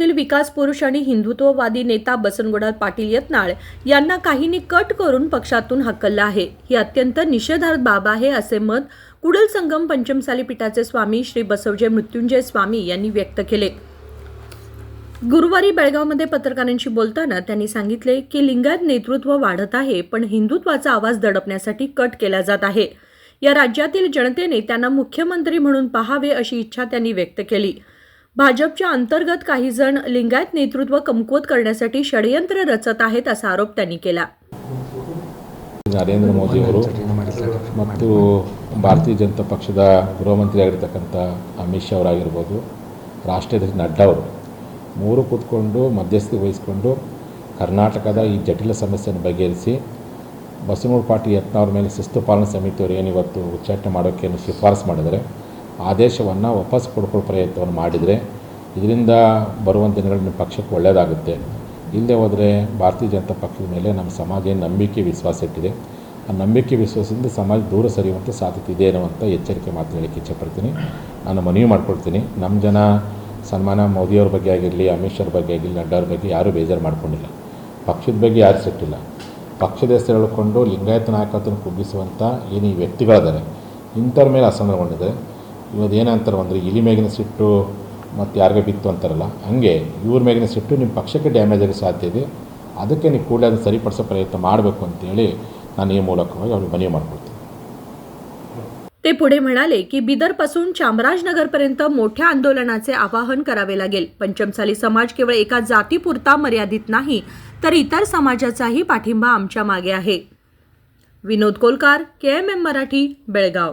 विकास पुरुष आणि हिंदुत्ववादी नेता बसनगोडाल पाटील यत्नाळ यांना काहींनी कट करून पक्षातून हकललं आहे. ही अत्यंत निषेधार्थ बाब आहे असे मत कुडल संगम पंचमसाली पीठाचे स्वामी श्री बसवजय मृत्युंजय स्वामी यांनी व्यक्त केले. गुरुवारी बेळगावमध्ये पत्रकारांशी बोलताना त्यांनी सांगितले की लिंगायत नेतृत्व वाढत आहे पण हिंदुत्वाचा आवाज दडपण्यासाठी कट केला जात आहे. या राज्यातील जनतेने त्यांना मुख्यमंत्री म्हणून पाहावे अशी इच्छा त्यांनी व्यक्त केली. भाजपच्या अंतर्गत काही जण लिंगायत नेतृत्व कमकुवत करण्यासाठी षडयंत्र रचत आहेत असा आरोप त्यांनी केला ನರೇಂದ್ರ ಮೋದಿಯವರು ಮತ್ತು ಭಾರತೀಯ ಜನತಾ ಪಕ್ಷದ ಗೃಹ ಮಂತ್ರಿ ಆಗಿರ್ತಕ್ಕಂಥ ಅಮಿತ್ ಶಾ ಅವರಾಗಿರ್ಬೋದು ರಾಷ್ಟ್ರೀಯ ಅಧ್ಯಕ್ಷ ನಡ್ಡಾ ಅವರು ಮೂರು ಕೂತ್ಕೊಂಡು ಮಧ್ಯಸ್ಥಿಕೆ ವಹಿಸಿಕೊಂಡು ಕರ್ನಾಟಕದ ಈ ಜಟಿಲ ಸಮಸ್ಯೆಯನ್ನು ಬಗೆಹರಿಸಿ ಬಸವನಗೌಡ ಪಾಟೀಲ್ ಯತ್ನಾವ್ರ ಮೇಲೆ ಶಿಸ್ತು ಪಾಲನಾ ಸಮಿತಿಯವರು ಏನಿವತ್ತು ಉಚ್ಚಾಟನೆ ಮಾಡೋಕ್ಕೆ ಏನು ಶಿಫಾರಸು ಮಾಡಿದರೆ ಆದೇಶವನ್ನು ವಾಪಸ್ ಪಡ್ಕೊಳ್ಳೋ ಪ್ರಯತ್ನವನ್ನು ಮಾಡಿದರೆ ಇದರಿಂದ ಬರುವಂಥ ದಿನಗಳಲ್ಲಿ ನಿಮ್ಮ ಪಕ್ಷಕ್ಕೆ ಒಳ್ಳೆಯದಾಗುತ್ತೆ ಇಲ್ಲದೆ ಹೋದರೆ ಭಾರತೀಯ ಜನತಾ ಪಕ್ಷದ ಮೇಲೆ ನಮ್ಮ ಸಮಾಜ ನಂಬಿಕೆ ವಿಶ್ವಾಸ ಇಟ್ಟಿದೆ. ಆ ನಂಬಿಕೆ ವಿಶ್ವಾಸದಿಂದ ಸಮಾಜ ದೂರ ಸರಿಯುವಂಥ ಸಾಧ್ಯತೆ ಇದೆ ಅನ್ನುವಂಥ ಎಚ್ಚರಿಕೆ ಮಾತು ಹೇಳಕ್ಕೆ ಇಚ್ಛಪಡ್ತೀನಿ. ನಾನು ಮನವಿ ಮಾಡ್ಕೊಳ್ತೀನಿ. ನಮ್ಮ ಜನ ಸನ್ಮಾನ ಮೋದಿಯವ್ರ ಬಗ್ಗೆ ಆಗಿರಲಿ, ಅಮಿತ್ ಶಾ ಬಗ್ಗೆ ಆಗಿರಲಿ, ನಡ್ಡಾ ಅವ್ರ ಬಗ್ಗೆ ಯಾರೂ ಬೇಜಾರು ಮಾಡ್ಕೊಂಡಿಲ್ಲ. ಪಕ್ಷದ ಬಗ್ಗೆ ಯಾರು ಸಿಟ್ಟಿಲ್ಲ. ಪಕ್ಷದ ಹೆಸರು ಹೇಳಿಕೊಂಡು ಲಿಂಗಾಯತ ನಾಯಕತ್ವನ ಕುಗ್ಗಿಸುವಂಥ ಏನು ಈ ವ್ಯಕ್ತಿಗಳಿದ್ದಾರೆ ಇಂಥವ್ರ ಮೇಲೆ ಅಸಮಾಧಾನಗೊಂಡಿದ್ದಾರೆ. ಇವತ್ತು ಏನಂತಾರೆ ಅಂದರೆ ಇಲಿ ಮೇಗಿನ ಸಿಟ್ಟು ಮತ್ತು ಯಾರಿಗೆ ಬಿತ್ತು ಅಂತಾರಲ್ಲ ಹಂಗೆ ಇವ್ರ ಮೇಗಿನ ಸಿಟ್ಟು ನಿಮ್ಮ ಪಕ್ಷಕ್ಕೆ ಡ್ಯಾಮೇಜ್ ಆಗೋ ಸಾಧ್ಯ ಇದೆ ಅದಕ್ಕೆ ನೀವು ಕೂಡಲೇ ಅದನ್ನು ಸರಿಪಡಿಸೋ ಪ್ರಯತ್ನ ಮಾಡಬೇಕು ಅಂತೇಳಿ ನಾನು ಈ ಮೂಲಕವಾಗಿ ಅವ್ರಿಗೆ ಮನವಿ ಮಾಡ್ಕೊಳ್ತೀನಿ ते पुढे म्हणाले की बिदरपासून चामराजनगरपर्यंत मोठ्या आंदोलनाचे आवाहन करावे लागेल पंचमसाली समाज केवळ एका जातीपुरता मर्यादित नाही तर इतर समाजाचाही पाठिंबा आमच्या मागे आहे Vinod Kolkar K M M Marathi Belgaum